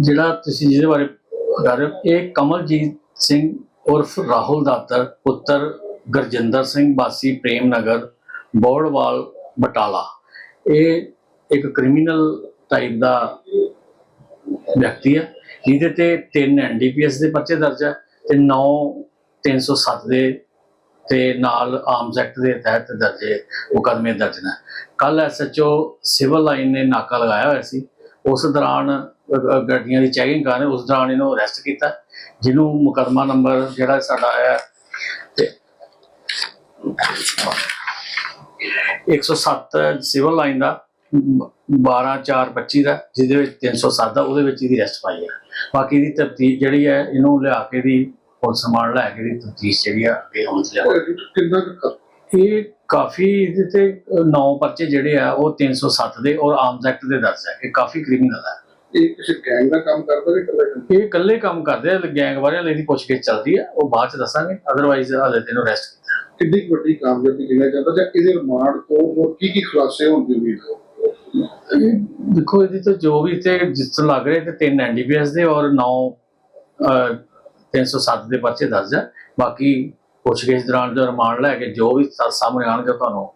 ਜਿਹੜਾ ਤੁਸੀਂ ਜਿਹਦੇ ਬਾਰੇ ਕਰ ਇਹ ਕਮਲਜੀਤ ਸਿੰਘ ਉਰਫ ਰਾਹੁਲ ਦਾਤਰ, ਪੁੱਤਰ ਗੁਰਜਿੰਦਰ ਸਿੰਘ ਬਾਸੀ ਪ੍ਰੇਮ ਨਗਰ, ਬੋੜਵਾਲ, ਬਟਾਲਾ। ਇਹ ਇੱਕ ਕ੍ਰਿਮੀਨਲ ਟਾਈਪ ਦਾ ਵਿਅਕਤੀ ਹੈ, ਜਿਹਦੇ ਤੇ ਤਿੰਨ ਐਨਡੀਪੀਐਸ ਦੇ ਪਰਚੇ ਦਰਜ ਹੈ ਤੇ 9 307 ਦੇ ਤੇ ਨਾਲ ਆਰਮਸ ਐਕਟ ਦੇ ਤਹਿਤ ਦਰਜੇ ਮੁਕੱਦਮੇ ਦਰਜ ਨੇ। ਕੱਲ ਐਸਐਚਓ ਸਿਵਲ ਲਾਈਨ ਨੇ ਨਾਕਾ ਲਗਾਇਆ ਹੋਇਆ ਸੀ। ਉਸ ਦੌਰਾਨ ਗੱਡੀਆਂ ਦੀ ਚੈਕਿੰਗ ਕਰ ਰਹੇ ਉਸ ਦੌਰਾਨ ਇਹਨੂੰ ਅਰੈਸਟ ਕੀਤਾ। ਜਿਹਨੂੰ ਮੁਕੱਦਮਾ ਨੰਬਰ ਜਿਹੜਾ ਸਾਡਾ ਹੈ ਤੇ 107 ਸਿਵਲ ਲਾਈਨ ਦਾ 12425 ਦਾ ਜਿਹਦੇ ਵਿੱਚ 307 ਦਾ ਉਹਦੇ ਵਿੱਚ ਇਹਦੀ ਅਰੈਸਟ ਪਾਈ ਹੈ ਬਾਕੀ ਦੀ ਤਫਤੀਸ਼ ਜਿਹੜੀ ਹੈ ਇਹਨੂੰ ਲਿਆ ਕੇ ਦੀ ਪੁਲਿਸ ਸਮਾਨ ਲੈ ਕੇ ਦੀ ਤਫਤੀਸ਼ ਜਿਹੜੀ ਆ ਅੱਗੇ ਹੋਣ ਲਿਆ ਕਿੰਨਾ ਇਹ ਕਾਫੀ ਇਹਦੇ ਤੇ ਨੌ ਪਰਚੇ ਜਿਹੜੇ ਆ ਉਹ 307 ਦੇ ਔਰ ਆਰਮਸ ਐਕਟ ਦੇ ਦਰਜ ਹੈ ਇਹ ਕਾਫੀ ਕ੍ਰਿਮੀਨਲ ਹੈ ਇਹ ਕਿਸੇ ਗੈਂਗ ਦਾ ਕੰਮ ਕਰਦਾ ਕਿ ਇਕੱਲਾ ਇਹ ਇਕੱਲੇ ਕੰਮ ਕਰਦੇ ਆ ਗੈਂਗ ਬਾਰੇ ਹਲੇ ਦੀ ਪੁੱਛਗਿੱਛ ਚੱਲਦੀ ਹੈ ਉਹ ਬਾਅਦ ਚ ਦੱਸਾਂਗੇ ਅਦਰਵਾਈਜ਼ ਹਲੇ ਤੈਨੂੰ ਰੈਸਟ ਕੀਤਾ। ਕਿੰਨੀ ਵੱਡੀ ਕਾਮਯਾਬੀ ਗਿਣਿਆ ਜਾਂਦਾ ਜਾਂ ਇਹਦੇ ਰਿਮਾਂਡ ਤੋਂ ਹੋਰ ਕੀ ਕੀ ਖੁਲਾਸੇ ਹੋਣ ਦੀ ਉਮੀਦ ਹੈ? ਦੇਖੋ ਇਹਦੀ ਤਾਂ ਜੋ ਵੀ ਤੇ ਜਿਸ ਤੋਂ ਲੱਗ ਰਿਹਾ ਤੇ ਤਿੰਨ ਐਨਡੀਪੀਐਸ ਦੇ ਔਰ 9 307 ਦੇ ਪਰਚੇ ਦਰਜ ਹੈ ਬਾਕੀ ਪੁੱਛਗਿੱਛ ਦੌਰਾਨ ਜੋ ਰਿਮਾਂਡ ਲੈ ਕੇ ਜੋ ਵੀ ਸਾ- ਸਾਹਮਣੇ ਆਣਗੇ ਤੁਹਾਨੂੰ